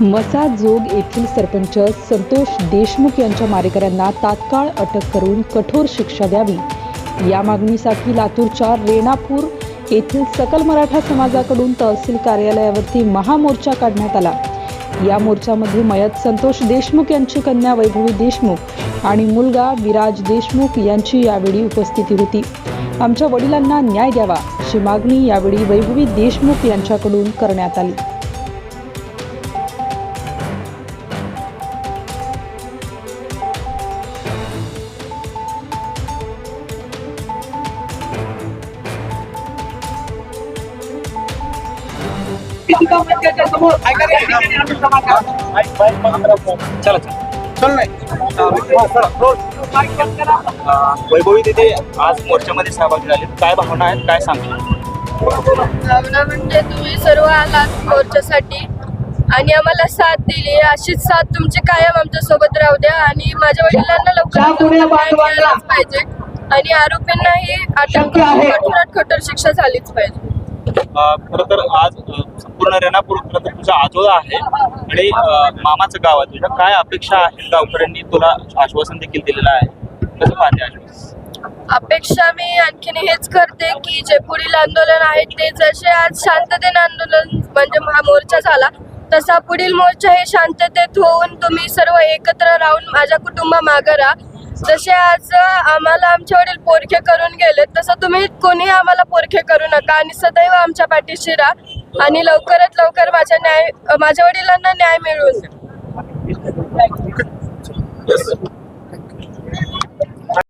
मसा जोग येथील सरपंच संतोष देशमुख यांच्या मारेकऱ्यांना तात्काळ अटक करून कठोर शिक्षा द्यावी. या मागणीसाठी लातूरच्या रेणापूर येथील सकल मराठा समाजाकडून तहसील कार्यालयावरती महामोर्चा काढण्यात आला. या मोर्चामध्ये मयत संतोष देशमुख यांची कन्या वैभवी देशमुख आणि मुलगा विराज देशमुख यांची यावेळी उपस्थिती होती. आमच्या वडिलांना न्याय द्यावा अशी मागणी यावेळी वैभवी देशमुख यांच्याकडून करण्यात आली. चला चल वैभवी तिथे आज मोर्चामध्ये सहभागी झाले काय भावना आहेत? काय सांगतील भावना म्हणजे तुम्ही सर्व आलात मोर्चासाठी आणि आम्हाला साथ दिली. अशीच साथ तुमची कायम आमच्यासोबत राहू द्या आणि माझ्या वडिलांना लवकर पाहिजे. आणि आरोपींनाही अटक करून कठोरात कठोर शिक्षा झालीच पाहिजे. खर तर आज संपूर्ण रेणापूर खरं तर तुझा आजोळा आहे. आणि मामाचं गाव आहे तुझ्या काय अपेक्षा आहे गावकऱ्यांनी तुला आश्वासन देखील दिलेलं आहे? कसं पाहते आश्वासन? अपेक्षा मी आणखीन हेच करते की जे पुढील आंदोलन आहे ते जसे आज शांततेने आंदोलन म्हणजे महामोर्चा झाला तसा पुढील मोर्चा हे शांततेत होऊन तुम्ही सर्व एकत्र राहून माझ्या कुटुंबा मागे राहा. जसे आज आम्हाला आमचे वडील पोरखे करून गेले तसं तुम्ही कोणी आम्हाला पोरखे करू नका आणि सदैव आमच्या पाठीशी राहा आणि लवकरात लवकर माझ्या न्याय माझ्या वडिलांना न्याय मिळवून